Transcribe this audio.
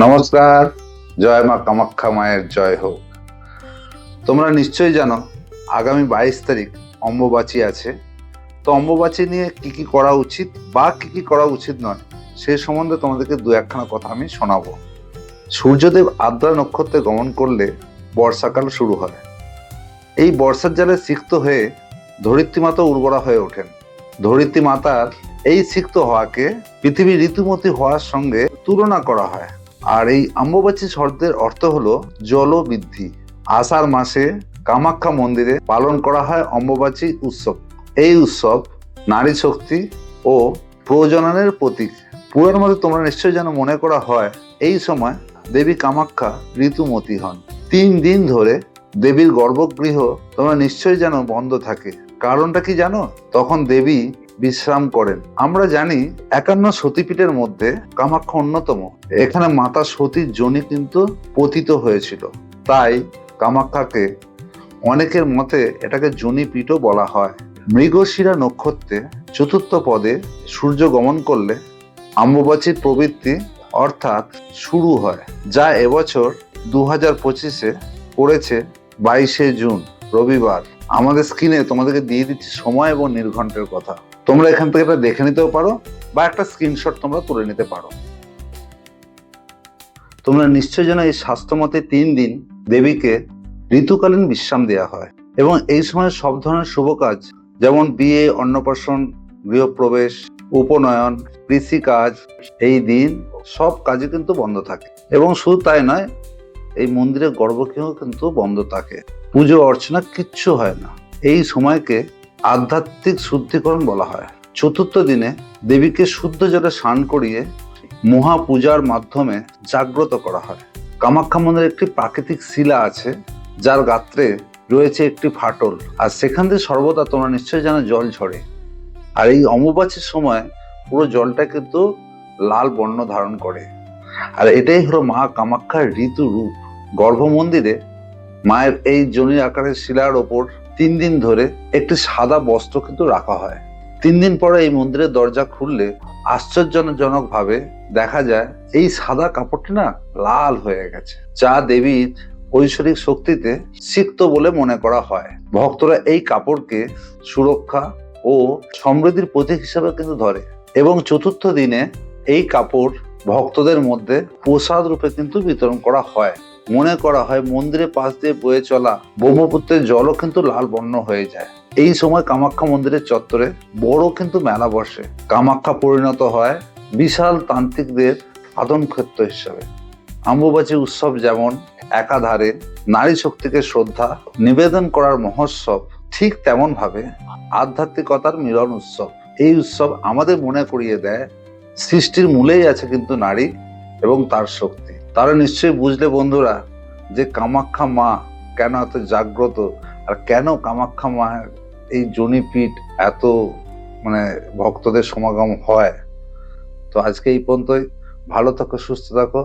নমস্কার, জয় মা কামাখ্যা মায়ের জয় হোক। তোমরা নিশ্চয়ই জানো, আগামী বাইশ তারিখ অম্বুবাচী আছে। তো অম্বুবাচী নিয়ে কি কি করা উচিত বা কি কি করা উচিত নয়, সে সম্বন্ধে তোমাদেরকে দু একখানা কথা আমি শোনাবো। সূর্যদেব আদ্রা নক্ষত্রে গমন করলে বর্ষাকাল শুরু হয়। এই বর্ষার জলে সিক্ত হয়ে ধরিত্রী মাতা উর্বরা হয়ে ওঠেন। ধরিত্রী মাতার এই সিক্ত হওয়াকে পৃথিবী ঋতুমতি হওয়ার সঙ্গে তুলনা করা হয়। আর এই আম্ববাচী শব্দের অর্থ হলো জল বৃদ্ধি আষাঢ় মাসে কামাখ্যা মন্দিরে পালন করা হয় অম্বুবাচী উৎসব। এই উৎসব নারী শক্তি ও প্রজননের প্রতীক। পুরার মধ্যে তোমরা নিশ্চয়ই যেন মনে করা হয়, এই সময় দেবী কামাখ্যা ঋতুমতি হন। তিন দিন ধরে দেবীর গর্ভগৃহ তোমরা নিশ্চয়ই যেন বন্ধ থাকে। কারণটা কি জানো? তখন দেবী বিশ্রাম করেন। আমরা জানি একান্ন সতীপীঠের মধ্যে কামাখ্যা অন্যতম। এখানে মাতা সতীর জনি কিন্তু পতিত হয়েছিল। তাই কামাখ্যাকে অনেকের মতে এটাকে জনিপীঠও বলা হয়। মৃগশিরা নক্ষত্রে চতুর্থ পদে সূর্য গমন করলে আম্বুবাচীর প্রবৃত্তি অর্থাৎ শুরু হয়, যা এবছর দু হাজার পঁচিশে পড়েছে বাইশে জুন, রবিবার। আমাদের স্ক্রিনে তোমাদেরকে দিয়ে দিচ্ছি সময় এবং নির্ঘণ্টের কথা। তোমরা এখান থেকে এটা দেখে নিতেও পারো, বা একটা স্ক্রিনশট তোমরা তুলে নিতে পারো। তোমরা নিশ্চয় যেন এই স্বাস্থ্যমতে তিন দিন দেবীকে ঋতুকালীন বিশ্রাম দেওয়া হয়। এবং এই সময় সব ধরনের শুভ কাজ, যেমন বিয়ে, অন্নপ্রাশন, গৃহপ্রবেশ, উপনয়ন কৃষিকাজ এই দিন সব কাজই কিন্তু বন্ধ থাকে। এবং শুধু তাই নয়, এই মন্দিরের গর্ভগৃহ কিন্তু বন্ধ থাকে। পুজো, অর্চনা কিচ্ছু হয় না। এই সময়কে আধ্যাত্মিক শুদ্ধিকরণ বলা হয়। চতুর্থ দিনে দেবীকে শুদ্ধ জলে স্নান করিয়ে মহা পূজার মাধ্যমে জাগ্রত করা হয়। কামাখ্যা মন্দিরে একটি প্রাকৃতিক শিলা আছে, যার গাত্রে রয়েছে একটি ফাটল। আর সেখান থেকে সর্বদা তোমরা নিশ্চয়ই জানো জল ঝরে। আর এই অম্বুবাচীর সময় পুরো জলটা কিন্তু লাল বর্ণ ধারণ করে। আর এটাই হলো মা কামাখ্যার ঋতু রূপ গর্ভ মন্দিরে মায়ের এই জনির আকারের শিলার ওপর তিন দিন ধরে একটি সাদা বস্ত্র কিন্তু রাখা হয়। তিন দিন পরে এই মন্দিরের দরজা খুললে আশ্চর্যজনক ভাবে দেখা যায় এই সাদা কাপড়টি না লাল হয়ে গেছে, যা দেবীর ঐশ্বরিক শক্তিতে সিক্ত বলে মনে করা হয়। ভক্তরা এই কাপড়কে সুরক্ষা ও সমৃদ্ধির প্রতীক হিসাবে কিন্তু ধরে এবং চতুর্থ দিনে এই কাপড় ভক্তদের মধ্যে প্রসাদ রূপে কিন্তু বিতরণ করা হয়। মনে করা হয় মন্দিরের পাশ দিয়ে বয়ে চলা ব্রহ্মপুত্রের জলও কিন্তু লাল বর্ণ হয়ে যায়। এই সময় কামাখ্যা মন্দিরের চত্বরে বড় কিন্তু মেলা বসে। কামাখ্যা পরিণত হয় বিশাল তান্ত্রিকদের সাধন ক্ষেত্র হিসাবে। আম্বুবাচী উৎসব যেমন একাধারে নারী শক্তিকে শ্রদ্ধা, নিবেদন করার মহোৎসব ঠিক তেমন ভাবে আধ্যাত্মিকতার মিলন উৎসব। এই উৎসব আমাদের মনে করিয়ে দেয় সৃষ্টির মূলেই আছে কিন্তু নারী এবং তার শক্তি। তারা নিশ্চয়ই বুঝলে বন্ধুরা যে কামাখ্যা মা কেন এত জাগ্রত আর কেন কামাখ্যা মা এই জনিপীঠ এত মানে ভক্তদের সমাগম হয়। তো আজকে এই পর্যন্তই। ভালো থাকো, সুস্থ থাকো।